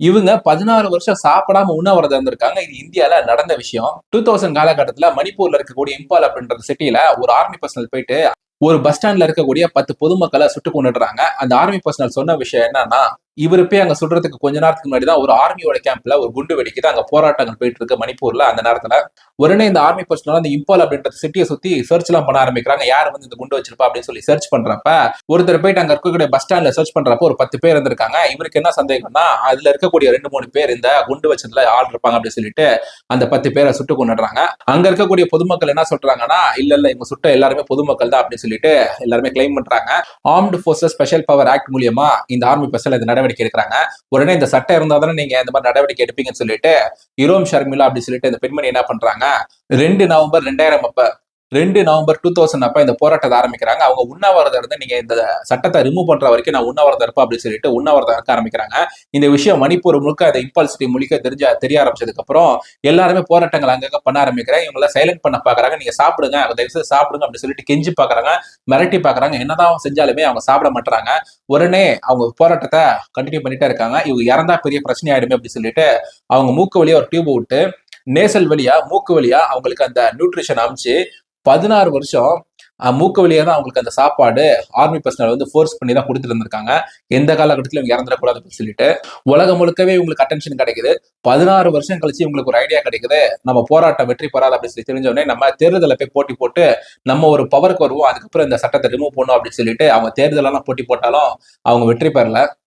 இவங்க பதினாறு வருஷம் சாப்பிடாம உண்ணாவிரதம் இருந்திருக்காங்க. இது இந்தியால நடந்த விஷயம். டூ தௌசண்ட் காலகட்டத்துல மணிப்பூர்ல இருக்கக்கூடிய இம்பால் அப்படின்ற சிட்டியில ஒரு ஆர்மி பர்சனல் போயிட்டு ஒரு பஸ் ஸ்டாண்ட்ல இருக்கக்கூடிய பத்து பொதுமக்களை சுட்டு கொண்டுடுறாங்க அந்த ஆர்மி பர்சனல் சொன்ன விஷயம் என்னன்னா இவரு போய் அங்க சுடுறதுக்கு கொஞ்ச நேரத்துக்கு முன்னாடி தான் ஒரு ஆர்மியோட கேம்ப்ல ஒரு குண்டு வெடிக்குது. அங்க போராட்டங்கள் போயிட்டு இருக்கு மணிப்பூர்ல அந்த நேரத்துல. உடனே இந்த ஆர்மி பர்சனல் அந்த இம்பால் அப்படின்ற சிட்டியை சுத்தி சர்ச் எல்லாம் பண்ண ஆரம்பிக்கிறாங்க. யார் வந்து இந்த குண்டு வச்சிருப்பா அப்படின்னு சொல்லி சர்ச் பண்றப்ப ஒருத்தர் போயிட்டு அங்க இருக்கக்கூடிய பஸ் ஸ்டாண்ட்ல சர்ச் பண்றப்ப ஒரு பத்து பேர் இருந்திருக்காங்க. இவருக்கு என்ன சந்தேகம்னா அதுல இருக்கக்கூடிய ரெண்டு மூணு பேர் இந்த குண்டு வச்சதுல ஆள் இருப்பாங்க அப்படின்னு சொல்லிட்டு அந்த பத்து பேரை சுட்டு கொண்டுடுறாங்க அங்க இருக்கக்கூடிய பொதுமக்கள் என்ன சொல்றாங்கன்னா இல்ல இல்ல இவங்க சுட்ட எல்லாருமே பொதுமக்கள் தான் அப்படின்னு சொல்லிட்டு எல்லாருமே கிளைம் பண்றாங்க. Armed forces special power act மூலியமா இந்த ஆர்மி பர்சனல் இந்த நடவடிக்கை எடுக்கிறாங்க. உடனே இந்த சட்டம் இருந்தா தானே நீங்க இந்த மாதிரி நடவடிக்கை எடுப்பீங்கன்னு சொல்லிட்டு இரோம் ஷர்மிலா அப்படின்னு சொல்லிட்டு இந்த பெண்மணி என்ன பண்றாங்க ரெண்டு நவம்பர் ரெண்டாயிரம் அப்ப ரெண்டு நவம்பர் டூ தௌசண்ட் அப்ப இந்த போராட்டத்தை ஆரம்பிக்கிறாங்க. அவங்க உண்ணாவிரதம் இருந்து நீங்க இந்த சட்டத்தை ரிமூவ் பண்ற வரைக்கும் நான் உண்ணாவிரதம் இருப்பேன் அப்படின்னு சொல்லிட்டு உண்ணாவிரதம் இருக்க ஆரம்பிக்கிறாங்க. இந்த விஷயம் மணிப்பூர் முழுக்க அந்த இம்பால்சிட்டி முழுக்க தெரிஞ்ச தெரிய ஆரம்பிச்சதுக்கு அப்புறம் எல்லாருமே போராட்டங்கள் அங்கங்க பண்ண ஆரம்பிக்கிறேன் இவங்க சைலண்ட் பண்ண பாக்குறாங்க. நீங்க சாப்பிடுங்க தயவு செய்து சாப்பிடுங்க அப்படின்னு சொல்லிட்டு கெஞ்சி பாக்குறாங்க மிரட்டி பாக்குறாங்க. என்னதான் செஞ்சாலுமே அவங்க சாப்பிட மாட்டாங்க உடனே அவங்க போராட்டத்தை கண்டினியூ பண்ணிட்டே இருக்காங்க. இவங்க இறந்தா பெரிய பிரச்சனை ஆயிடுமே அப்படின்னு சொல்லிட்டு அவங்க மூக்கு வழியே ஒரு டியூப் விட்டு நேசல் வழியா மூக்கு வழியா அவங்களுக்கு அந்த நியூட்ரிஷன் அமைச்சு பதினாறு வருஷம் மூக்கு வழியா தான் அவங்களுக்கு அந்த சாப்பாடு ஆர்மி பர்சனல் வந்து ஃபோர்ஸ் பண்ணி தான் கொடுத்துட்டு இருந்திருக்காங்க. எந்த காலகட்டத்திலும் இவங்க இறந்துடக்கூடாது அப்படின்னு சொல்லிட்டு உலகம் முழுக்கவே இவங்களுக்கு அட்டென்ஷன் கிடைக்குது. பதினாறு வருஷம் கழிச்சு இவங்களுக்கு ஒரு ஐடியா கிடைக்குது. நம்ம போராட்டம் வெற்றி பெறாது அப்படின்னு சொல்லி தெரிஞ்ச உடனே நம்ம தேர்தலில் போய் போட்டி போட்டு நம்ம ஒரு பவருக்கு வருவோம் அதுக்கப்புறம் இந்த சட்டத்தை ரிமூவ் பண்ணும் அப்படின்னு சொல்லிட்டு அவங்க தேர்தலெல்லாம் போட்டி போட்டாலும் அவங்க வெற்றி பெறல.